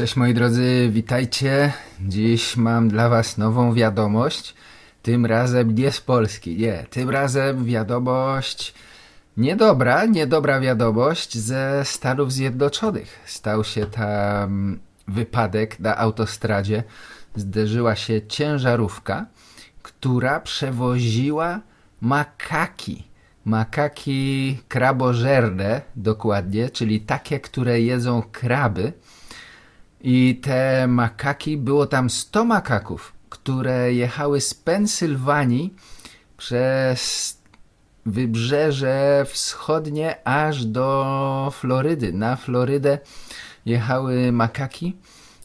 Cześć moi drodzy, witajcie. Dziś mam dla was nową wiadomość. Tym razem nie z Polski, nie. Tym razem wiadomość niedobra, niedobra wiadomość ze Stanów Zjednoczonych. Stał się tam wypadek na autostradzie. Zderzyła się ciężarówka, która przewoziła makaki. Makaki krabożerne, dokładnie, czyli takie, które jedzą kraby. I te makaki, było tam 100 makaków, które jechały z Pensylwanii przez wybrzeże wschodnie aż do Florydy. Na Florydę jechały makaki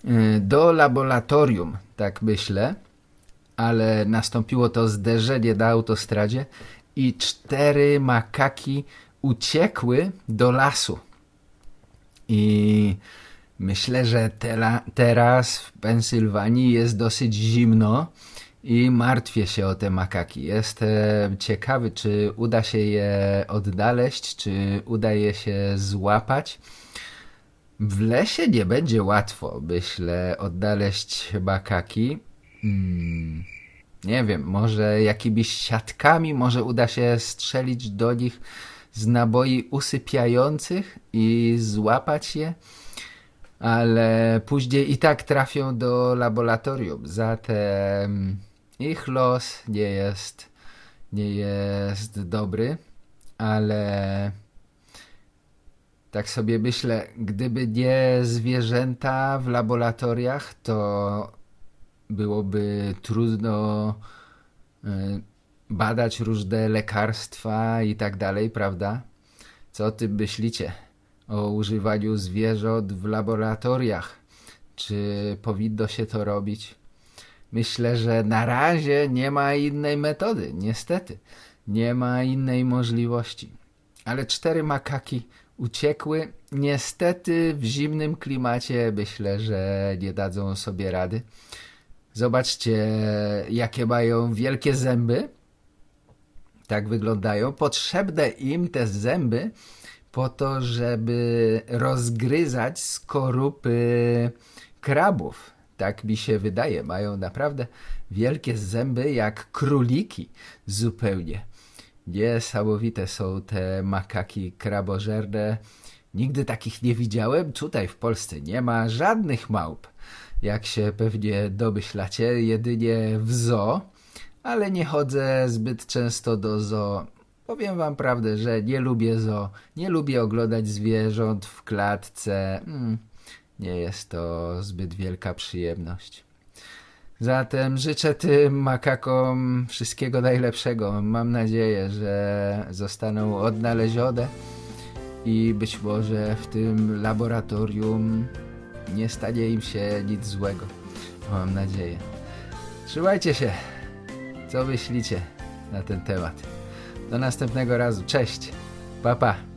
y, do laboratorium, tak myślę, ale nastąpiło to zderzenie na autostradzie i cztery makaki uciekły do lasu. I myślę, że tela, teraz w Pensylwanii jest dosyć zimno i martwię się o te makaki. Jestem ciekawy, czy uda się je odnaleźć, czy uda je się złapać. W lesie nie będzie łatwo, myślę, odnaleźć makaki. Hmm, nie wiem, może jakimiś siatkami, może uda się strzelić do nich z naboi usypiających i złapać je, ale później i tak trafią do laboratorium. Zatem ich los nie jest, nie jest dobry, ale tak sobie myślę, gdyby nie zwierzęta w laboratoriach, to byłoby trudno y, badać różne lekarstwa i tak dalej, prawda? Co o tym myślicie? O używaniu zwierząt w laboratoriach? Czy powinno się to robić? Myślę, że na razie nie ma innej metody, niestety. Nie ma innej możliwości. Ale cztery makaki uciekły. Niestety w zimnym klimacie myślę, że nie dadzą sobie rady. Zobaczcie, jakie mają wielkie zęby. Tak wyglądają. Potrzebne im te zęby po to, żeby rozgryzać skorupy krabów. Tak mi się wydaje. Mają naprawdę wielkie zęby, jak króliki zupełnie. Niesamowite są te makaki krabożerne. Nigdy takich nie widziałem. Tutaj w Polsce nie ma żadnych małp jak się pewnie domyślacie, jedynie w zoo, ale nie chodzę zbyt często do zoo. Powiem wam prawdę, że nie lubię zoo, nie lubię oglądać zwierząt w klatce. Mm, nie jest to zbyt wielka przyjemność. Zatem życzę tym makakom wszystkiego najlepszego. Mam nadzieję, że zostaną odnalezione i być może w tym laboratorium nie stanie im się nic złego. Mam nadzieję. Trzymajcie się. Co myślicie na ten temat? Do następnego razu. Cześć. Pa pa.